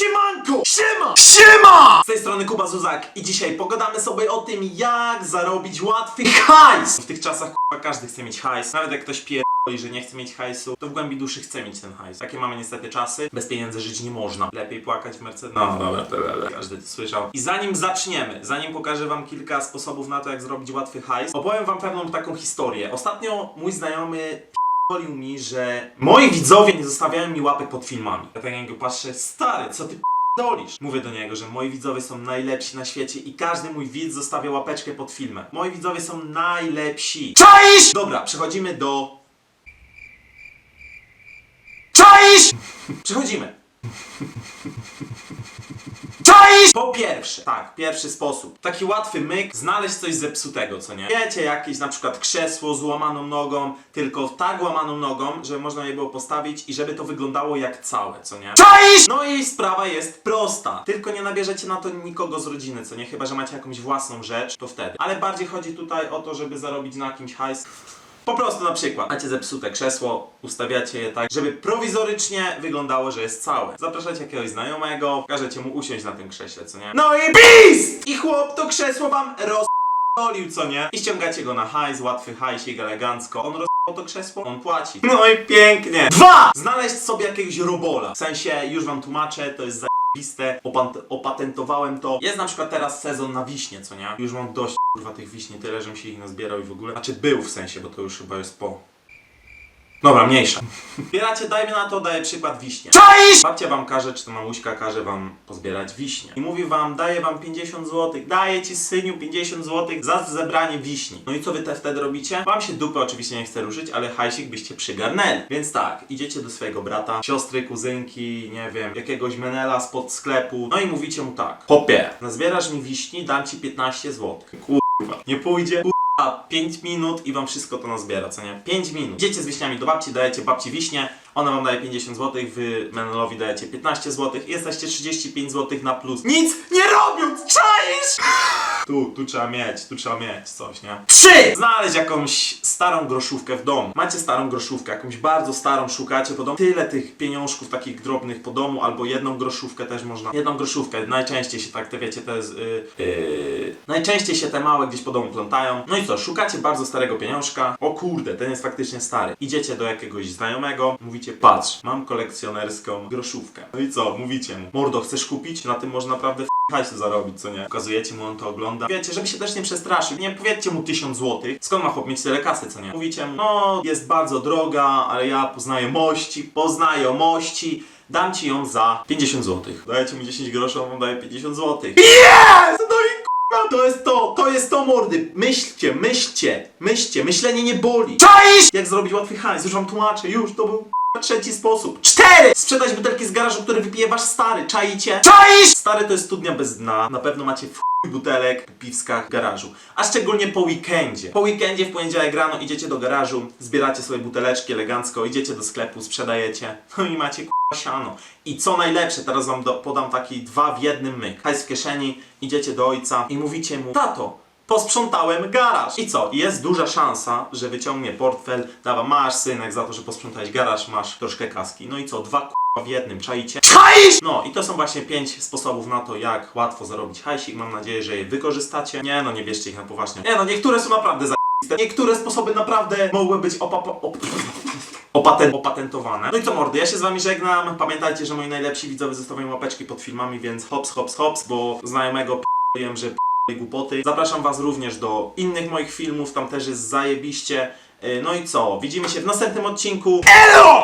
Siemanko! Siema! Siema! Z tej strony Kuba Zuzak i dzisiaj pogadamy sobie o tym, jak zarobić łatwy hajs! W tych czasach kurwa każdy chce mieć hajs. Nawet jak ktoś pierdoli, że nie chce mieć hajsu, to w głębi duszy chce mieć ten hajs. Takie mamy niestety czasy. Bez pieniędzy żyć nie można. Lepiej płakać w Mercedes. No dobra, dobra. Każdy to słyszał. I zanim zaczniemy, zanim pokażę wam kilka sposobów na to, jak zrobić łatwy hajs, opowiem wam pewną taką historię. Ostatnio mój znajomy Polił mi, że moi widzowie nie zostawiają mi łapek pod filmami. Ja tak na niego patrzę, stary, co ty dolisz? Mówię do niego, że moi widzowie są najlepsi na świecie i każdy mój widz zostawia łapeczkę pod filmem. Moi widzowie są najlepsi. Czaisz! Dobra, przechodzimy do... Czaisz! Przechodzimy. Czaisz! Po pierwsze, tak, pierwszy sposób. Taki łatwy myk, znaleźć coś zepsutego, co nie? Wiecie, jakieś na przykład krzesło z łamaną nogą, tylko tak łamaną nogą, żeby można je było postawić i żeby to wyglądało jak całe, co nie? Czaisz! No i sprawa jest prosta. Tylko nie nabierzecie na to nikogo z rodziny, co nie? Chyba, że macie jakąś własną rzecz, to wtedy. Ale bardziej chodzi tutaj o to, żeby zarobić na kimś hajs. Po prostu na przykład macie zepsute krzesło, ustawiacie je tak, żeby prowizorycznie wyglądało, że jest całe. Zapraszacie jakiegoś znajomego, każecie mu usiąść na tym krześle, co nie? No i BIS! I chłop to krzesło wam rozpolił, co nie? I ściągacie go na hajs, łatwy hajsik, elegancko. On roz to krzesło, on płaci. No i pięknie. Dwa! Znaleźć sobie jakiegoś robola. W sensie, już wam tłumaczę, to jest zajebiste, Opan- opatentowałem to. Jest na przykład teraz sezon na wiśnie, co nie? Już mam dość kurwa tych wiśni, tyle, żebym się ich nazbierał i w ogóle. Znaczy był w sensie, bo to już chyba jest po. Dobra, mniejsza. Zbieracie, dajmy na to, daję przykład wiśnie. Czaisz! Babcia wam każe, czy to mamuśka każe wam pozbierać wiśnie. I mówi wam, daję wam 50 zł, daję ci syniu 50 zł za zebranie wiśni. No i co wy te wtedy robicie? Wam się dupy oczywiście nie chce ruszyć, ale hajsik byście przygarnęli. Więc tak, idziecie do swojego brata, siostry, kuzynki, nie wiem, jakiegoś menela spod sklepu, no i mówicie mu tak. Popie, nazbierasz mi wiśni, dam ci 15 zł. Kurwa, nie pójdzie? A 5 minut i wam wszystko to nazbiera, co nie? 5 minut. Idziecie z wiśniami do babci, dajecie babci wiśnie, ona wam daje 50 zł, wy Menelowi dajecie 15 zł i jesteście 35 zł na plus. Nic nie robiąc! Czaisz! Tu, tu trzeba mieć, tu trzeba mieć coś, nie? 3! Znaleźć jakąś starą groszówkę w domu. Macie starą groszówkę, jakąś bardzo starą, szukacie po domu. Tyle tych pieniążków takich drobnych po domu, albo jedną groszówkę też można. Jedną groszówkę, najczęściej się tak, te wiecie, te z, y, y, najczęściej się te małe gdzieś po domu plątają. No i co, szukacie bardzo starego pieniążka. O kurde, ten jest faktycznie stary. Idziecie do jakiegoś znajomego, mówicie, patrz, mam kolekcjonerską groszówkę. No i co, mówicie mu, mordo, chcesz kupić? Na tym można naprawdę hajsu zarobić, co nie? Pokazujecie mu, on to ogląda. Wiecie, żeby się też nie przestraszył. Nie powiedzcie mu 1000 złotych. Skąd ma chłop mieć tyle kasy, co nie? Mówicie mu, no, jest bardzo droga, ale ja poznaję mości, poznaję mości. Dam ci ją za 50 złotych. Dajecie mu 10 groszy, on wam daje 50 złotych. Jest! To jest to, to jest to mordy. Myślcie, myślcie, myślcie, myślenie nie boli. Czaisz! Jak zrobić łatwy hajs, już wam tłumaczę, już, to był trzeci sposób. Cztery! Sprzedać butelki z garażu, które wypije wasz stary, czaicie? Czaisz! Stary to jest studnia bez dna, na pewno macie w butelek po piwskach w garażu. A szczególnie po weekendzie. Po weekendzie w poniedziałek rano idziecie do garażu, zbieracie swoje buteleczki elegancko, idziecie do sklepu, sprzedajecie, no i macie k***a siano. I co najlepsze, teraz wam do, podam taki dwa w jednym myk. Hajs w kieszeni, idziecie do ojca i mówicie mu, tato, posprzątałem garaż. I co? Jest duża szansa, że wyciągnie portfel, dawa, masz synek za to, że posprzątałeś garaż, masz troszkę kaski. No i co? Dwa k***a w jednym, czaicie? Czaisz! No i to są właśnie pięć sposobów na to, jak łatwo zarobić hajsik. Mam nadzieję, że je wykorzystacie. Nie no, nie bierzcie ich na poważnie. Nie no, niektóre są naprawdę za Niektóre sposoby naprawdę mogły być opapa... Op... Opaten opatentowane. No i co mordy, ja się z wami żegnam. Pamiętajcie, że moi najlepsi widzowie zostawiają łapeczki pod filmami, więc hops, hops, hops, bo znajomego p***jem, że p***ej głupoty. Zapraszam was również do innych moich filmów, tam też jest zajebiście. Yy, No i co? Widzimy się w następnym odcinku. ELO!